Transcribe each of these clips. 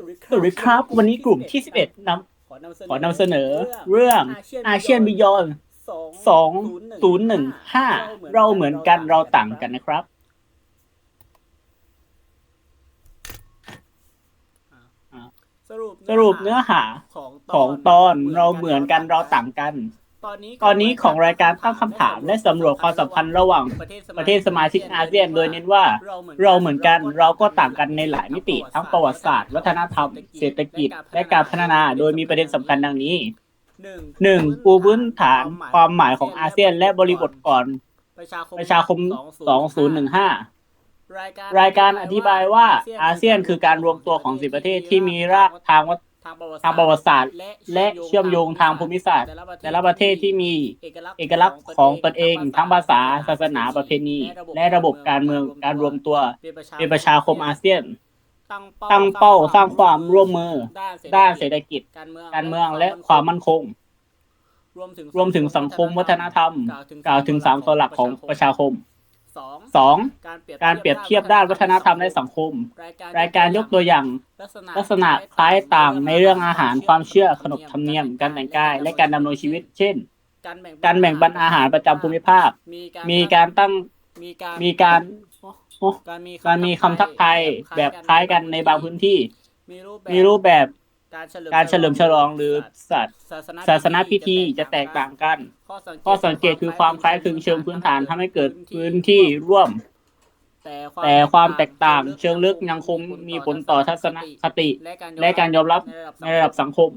สวัสดีครับ วันนี้กลุ่มที่ 11นำขอนำเสนอขอนำเสนอเรื่องอาเซียนบิยอน2015เราเหมือนกันเราต่างกันนะครับ สรุปสรุปเนื้อหาของของตอนเราเหมือนกันเราต่างกัน ตอนนี้ตอนนี้ของรายการตั้งคำถามและสำรวจความสัมพันธ์ระหว่างประเทศสมาชิกอาเซียน โดยเน้นว่าเราเหมือนกันเราก็ต่างกันในหลายมิติทั้งประวัติศาสตร์ วัฒนธรรม เศรษฐกิจ และการพัฒนา โดยมีประเด็นสำคัญดังนี้หนึ่งหนึ่งปูพื้นฐานความหมายของอาเซียน และบริบทก่อนประชาคมประชาคม2015รายการรายการอธิบายว่าอาเซียนคือการรวมตัวของสิบประเทศที่มีรากทางวัฒ ทางประวัติทางประวัติศาสตร์ และเชื่อมโยงทางภูมิศาสตร์ แต่ละประเทศที่มีเอกลักษณ์ของตนเองทั้งภาษา ศาสนาประเพณี และระบบการเมืองการรวมตัวเป็นประชาคมอาเซียน ตั้งเป้าสร้างความร่วมมือ ด้านเศรษฐกิจ การเมืองและความมั่นคง รวมถึงรวมถึงสังคมวัฒนธรรม กล่าวถึงสามตัวหลักของประชาคม สองสองกาการรเปเปรีรียยบบเทีเทียยบบด้าด้านนวัวัฒฒนนธธรรรรมมในในสัสังงคคมมรายรายการยกตัวอย่างลักษณะลักษณะคล้ายต่างในเรื่องอาหารความเชื่อขนบธรรมเนียม การแต่งกาย และการดำรงชีวิต เช่น การแบ่งปันอาหารประจำภูมิภาค มีการตั้งมีการมีการโอ้การมีการมีคำทักทายแบบคล้ายกันในบางพื้นที่ มีรูปมีรูปแบบ การเฉลิมการเฉลิมฉลองหรือสัตว์ศาสนศาสนพิธีจะแตกต่างกัน ข้อสังเกตคือความคล้ายคลึงเชิงพื้นฐานทำให้เกิดพื้นที่ร่วม แต่ความแตกต่างเชิงลึกยังคงมีผลต่อทัศนคติ และการยอมรับในระดับสังคม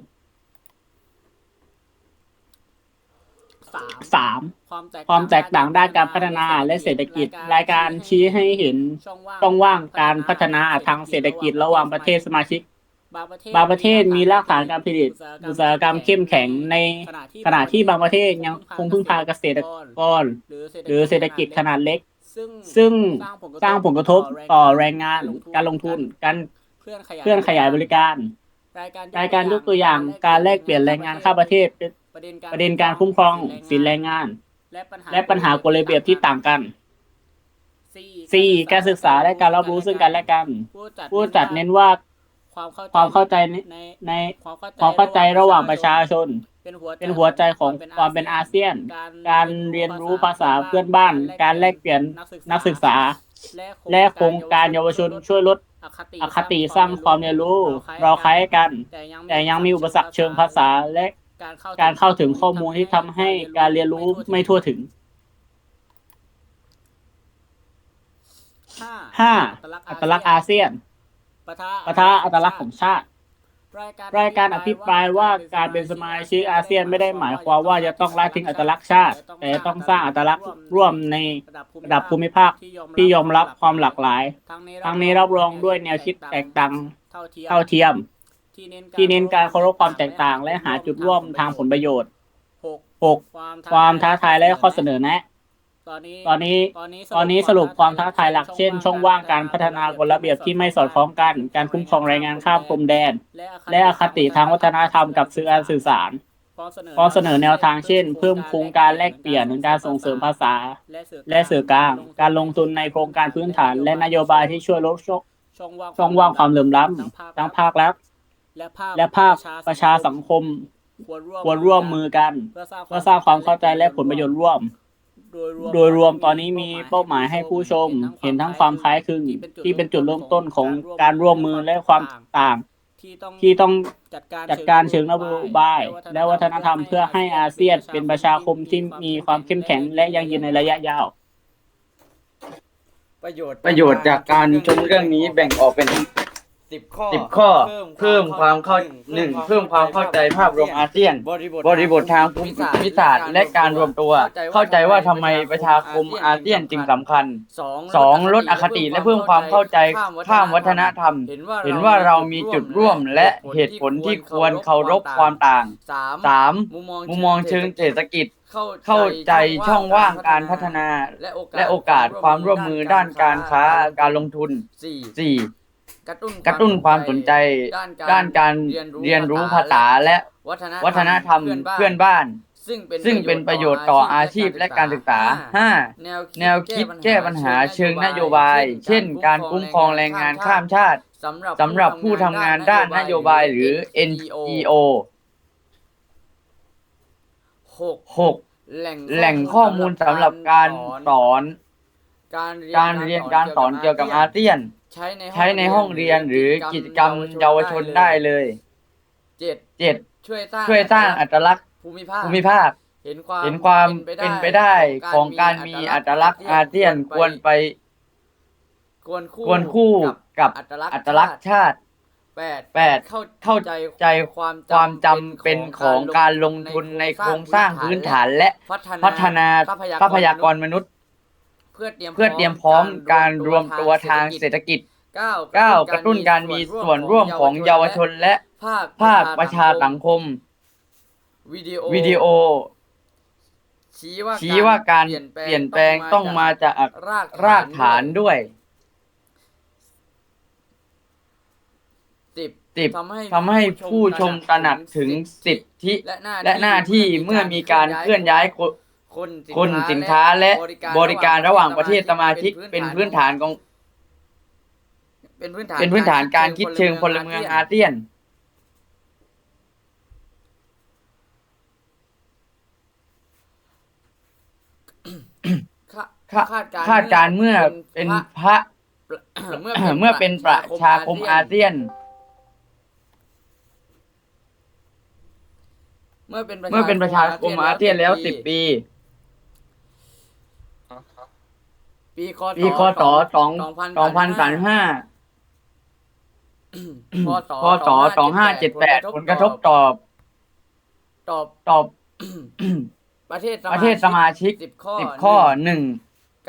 สามสามความแตกความแตกต่างด้านการพัฒนาและเศรษฐกิจ รายการชี้ให้เห็นช่องช่องว่างการพัฒนาทางเศรษฐกิจระหว่างประเทศสมาชิก บางประเทศบางประเทศมีรากฐานการผลิตอุตสาหกรรมเข้มแข็งในขณะที่บางประเทศยังคงพึ่งพาเกษตรกร หรือเศรษฐกิจขนาดเล็ก ซึ่งซึ่งสสร้าร้างงผผลลกกระระททบบต่ต่ออแรแรงงงางานนการลงทุนการเคลื่อนขยายเคลื่อนขยายบริการรายการ รายการยกตัวอย่างการแลกเปลี่ยนแรงงานข้ามประเทศเป็นประเด็นประเด็นการคุ้มครองสิทธิแรงงาน และปัญหากฎระเบียบที่ต่างกัน 4. การศึกษาและการรับรู้ซึ่งกันและกัน ผู้จัดเน้นว่า ความเข้าความเข้าใจในในในความเข้าใจความเข้าใจระหว่างประชาชนเป็นหัวเป็นหัวใจของความเป็นอาเซียน การเรียนรู้ภาษาเพื่อนบ้าน การแลกเปลี่ยนนักศึกษา และโครงการเยาวชนช่วยลดอคติสร้างความเรียนรู้ เราคล้ายกัน แต่ยังมีอุปสรรคเชิงภาษาและการเข้าถึงข้อมูลที่ทำให้การเรียนรู้ไม่ทั่วถึง 5. อัตลักษณ์อาเซียน ปะปะทะอัตลักษณ์ของชาติ รายการอภิปรายว่าการเป็นสมาชิกอาเซียนไม่ได้หมายความว่าจะต้องละทิ้งอัตลักษณ์ชาติ แต่ต้องสร้างอัตลักษณ์ร่วมในระดับภูมิภาคที่ยอมรับความหลากหลายทั้งนี้รับรองด้วยแนวคิดแตกต่างเท่าเทียมเท่าเทียม ที่เน้นที่เน้นการเคารพความแตกต่างและหาจุดร่วมทางผลประโยชน์หก 6. ความท้าทายและข้อเสนอแนะ ตอนนี้ตอนนี้ตอนนี้สรุปความท้าทายหลักเช่น ช่องว่างการพัฒนากฎระเบียบที่ไม่สอดคล้องกัน การคุ้มครองแรงงานข้ามพรมแดน และอคติทางวัฒนธรรมกับสื่อการสื่อสารพร้อมเสนอแนวทางเช่น เพิ่มโครงการแลกเปลี่ยนการส่งเสริมภาษา และสื่อกลาง การลงทุนในโครงการพื้นฐาน และนโยบายที่ช่วยลดช่องช่องว่างช่องว่างความเหลื่อมล้ำทั้งภาครัฐและภาคและภาคประชาสังคมควรร่วมควรร่วมมือกันเพื่อสร้างเพื่อสร้างความเข้าใจและผลประโยชน์ร่วม โดยรวมโดยรวมตอนนี้มีเป้าหมายให้ผู้ชมเห็นทั้งความคล้ายคลึงที่เป็นจุดเริ่มต้นของการร่วมมือและความต่างที่ต้องที่ต้องจัดการจัดการเชิงนโยบาย และวัฒนธรรมเพื่อให้อาเซียนเป็นประชาคมที่มีความเข้มแข็งและยั่งยืนในระยะยาว ประโยชน์ประโยชน์จากการชมเรื่องนี้แบ่งออกเป็น สิบข้อสิบข้อเพิ่มความเข้าหนึ่งเพิ่มความเข้าใจภาพรวมอาเซียน บริบทบริบททางภูมิศาสตร์และการรวมตัว เข้าใจว่าทำไมประชาคมอาเซียนจึงสำคัญสองสองลดอคติและเพิ่มความเข้าใจข้ามวัฒนธรรมเห็นว่าเห็นว่าเรามีจุดร่วมและเหตุผลที่ควรเคารพความต่างสามสามมุมมองมุมมองเชิงเศรษฐกิจเข้าเข้าใจช่องว่างการพัฒนาและโอกาสและโอกาสความร่วมมือด้านการค้าการลงทุนสี่สี่ กระตุ้นกระตุ้นความสนใจด้านการเรียนรู้ภาษาและวัฒนวัฒนธรรมเพื่อนบ้านซึ่งเป็นซึ่งเป็นประโยชน์ต่ออาชีพและการศึกษาห้า 5. แนวแนวคิดแก้ปัญหาเชิงนโยบาย เช่น การคุ้มครองแรงงานข้ามชาติสำหรับสำหรับผู้ทำงานด้านนโยบายหรือ NGO หก 6. แหล่งแหล่งข้อมูลสำหรับการสอนการการเรียนการสอนเกี่ยวกับอาเซียน ใช้ในใช้ในห้องเรียนหรือกิจกรรมเยาวชนได้เลยเจ็ด 7. ช่วยสร้างช่วยสร้างอัตลักษณ์ภูมิภาคภูมิภาค เห็นความเห็นความเป็นไปได้ของการมีอัตลักษณ์อาเซียนควรไปควรคู่ควรคู่กับอัตลักษณ์อัตลักษณ์ชาติแปดแปดเข้าเข้าใจความความจำเป็นของการลงทุนในโครงสร้างพื้นฐานและพัฒพัฒนาททรัรัพพยายากกรรมมนุษย์นุษย์ เพื่อเตรียมเพื่อเตรียมพร้อมการรวมตัวทางเศรษฐกิจเก้า 9. กระตุ้นการมีส่วนร่วมของเยาวชนและภาคภาคประชาสังคมวิดีโอวิดีโอชี้ว่าชี้ว่าการเปลี่ยนแปลงต้องมาจากรากรากฐานด้วยสิบสิบทำให้ทำให้ผู้ชมตระหนักถึงสิทธิและหน้าที่เมื่อมีการเคลื่อนย้าย คนคนคนสินค้าและบริการระหว่างประเทศสมาชิกเป็นพื้นฐานของ เป็นพื้นฐานเป็นพื้นฐานการคิดเชิงพลเมืองอาเซียน คาคาคาดการคาดการณ์เมื่อเป็นพระเมื่อเมื่อเป็นประชาคมอาเซียนเมื่อเป็นเมื่อเป็นประชาคมอาเซียนแล้วสิบปี ปีคปีคศสองสองพันสามห้าพศพศสองห้าเจ็ดแปดผลกระทบต่อตอบตอบประเทศประเทศสมาชิกสิบข้อสิบข้อหนึ่ง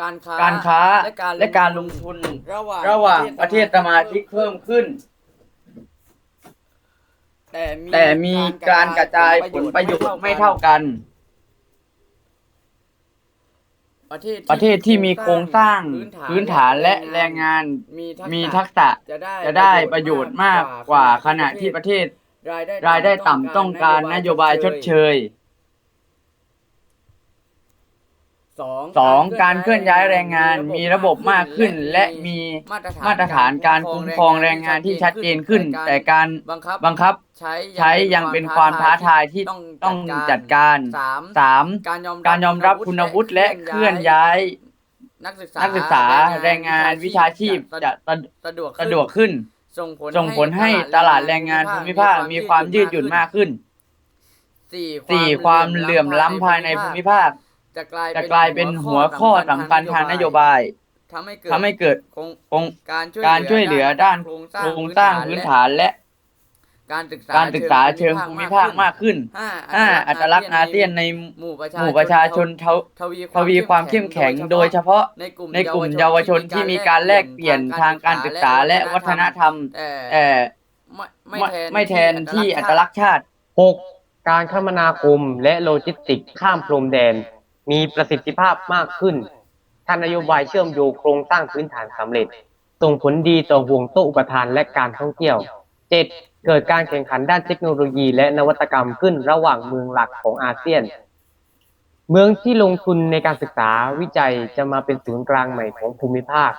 การค้าการค้าและการและการลงทุนระหว่างระหว่างประเทศสมาชิกเพิ่มขึ้นแต่มีแต่มีการกระจายผลประโยชน์ไม่เท่ากัน ประเทศประเทศที่มีโครงสร้างพื้นฐานและแรงงานมีทักษะมีทักษะจะได้จะได้ประโยชน์มากกว่าขณะที่ประเทศรายได้รายได้ต่ำต้องการนโยบายชดเชย สองสองการเคลื่อนย้ายแรงงานมีระบบมากขึ้น และมีมาตรฐานการคุ้มครองแรงงานที่ชัดเจนขึ้น แต่การบังคับบังคับใช้ใช้ยังเป็นความท้าทายที่ต้องจัดการสามสามการยอมการยอมรับคุณวุฒิและเคลื่อนย้ายนักศึกษานักศึกษาแรงงานวิชาชีพจะสะสะดวกสะดวกขึ้นส่งผลส่งผลให้ตลาดแรงงานภูมิภาคมีความยืดหยุ่นมากขึ้นสี่สี่ความเหลื่อมล้ำภายในภูมิภาค จะกลายจะกลายเป็นหัวข้อสำคัญทางนโยบายทำให้เกิดทำให้เกิดโครงโครงการช่วยการช่วยเหลือด้านโครงโครงสร้างพื้นฐานและ การศึกษาการศึกษาเชิงภูมิภาคมากขึ้นห้าห้าอัตลักษณ์อาเซียนในหมู่ประชาหมู่ประชาชนทวทวีทวีความเข้มแข็ง โดยเฉพาะในกลุ่มในกลุ่มเยาวชนที่มีการแลกเปลี่ยนทางการศึกษาและวัฒนธรรมแต่แต่ไม่ไม่ไม่แทนที่อัตลักษณ์ชาติ 6. การคมนาคมและโลจิสติกส์ข้ามพรมแดน มีประสิทธิภาพมากขึ้นท่านนโยบายเชื่อมโยงโครงสร้างพื้นฐานสำเร็จ ส่งผลดีต่อห่วงโซ่อุปทานและการท่องเที่ยว 7. เกิดการแข่งขันด้านเทคโนโลยีและนวัตกรรมขึ้นระหว่างเมืองหลักของอาเซียน เมืองที่ลงทุนในการศึกษาวิจัยจะมาเป็นศูนย์กลางใหม่ของภูมิภาค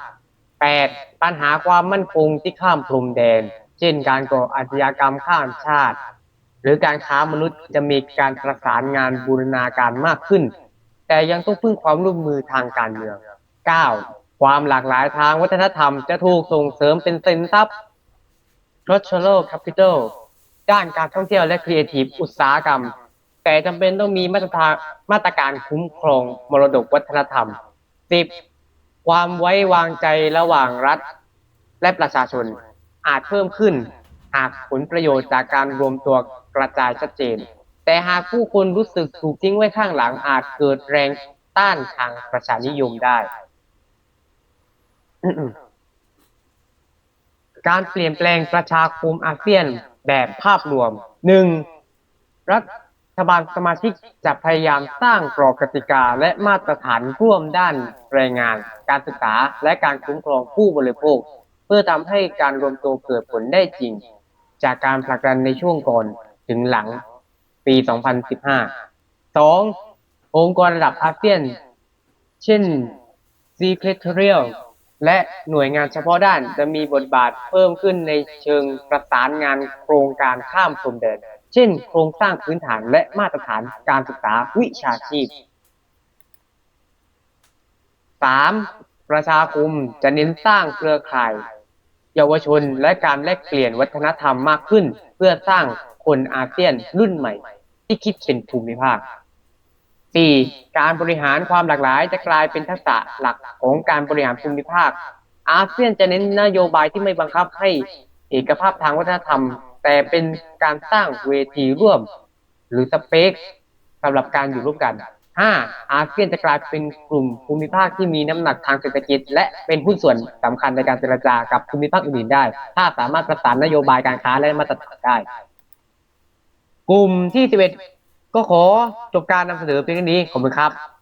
8. ปัญหาความมั่นคงที่ข้ามพรมแดน เช่นการก่ออาชญากรรมข้ามชาติ หรือการค้ามนุษย์จะมีการประสานงานบูรณาการมากขึ้น แต่ยังต้องพึ่งความร่วมมือทางการเมือง 9. ความหลากหลายทางวัฒนธรรมจะถูกส่งเสริมเป็นสินทรัพย์ cultural capital ด้านการท่องเที่ยวและ creative อุตสาหกรรม แต่จำเป็นต้องมีมาตรฐานมาตรการคุ้มครองมรดกวัฒนธรรม 10. ความไว้วางใจระหว่างรัฐ และประชาชนอาจเพิ่มขึ้น หากผลประโยชน์จากการรวมตัวกระจายชัดเจน แต่หากผู้คนรู้สึกถูกทิ้งไว้ข้างหลังอาจเกิดแรงต้านทางประชานิยมได้ การเปลี่ยนแปลงประชาคมอาเซียนแบบภาพรวม 1. รัฐบาลสมาชิกจะพยายามสร้างกรอบกติกาและมาตรฐานร่วมด้านแรงงาน การศึกษาและการคุ้มครองผู้บริโภค เพื่อทำให้การรวมตัวเกิดผลได้จริง จากการผลักดันในช่วงก่อนถึงหลัง ปี 2015สององค์กรระดับอาเซียน เช่น Secretarial และหน่วยงานเฉพาะด้านจะมีบทบาทเพิ่มขึ้นในเชิงประสานงานโครงการข้ามพรมแดน เช่น โครงสร้างพื้นฐานและมาตรฐานการศึกษาวิชาชีพ 3. ประชาคมจะเน้นสร้างเครือข่าย เยาวชนและการแลกเปลี่ยนวัฒนธรรมมากขึ้น เพื่อสร้างคนอาเซียนรุ่นใหม่ ที่คิดเป็นภูมิภาค 4. การบริหารความหลากหลายจะกลายเป็นทักษะหลักของการบริหารภูมิภาค อาเซียนจะเน้นนโยบายที่ไม่บังคับให้เอกภาพทางวัฒนธรรม แต่เป็นการสร้างเวทีร่วม หรือสเปกสำหรับการอยู่ร่วมกัน 5. อาเซียนจะกลายเป็นกลุ่มภูมิภาคที่มีน้ำหนักทางเศรษฐกิจ และเป็นหุ้นส่วนสำคัญในการเจรจากับภูมิภาคอื่นๆได้ ถ้าสามารถประสานนโยบายการค้าและมาตรฐานได้ กลุ่มที่ 11 ก็ขอจบการนำเสนอเพียงเท่านี้ขอบคุณครับ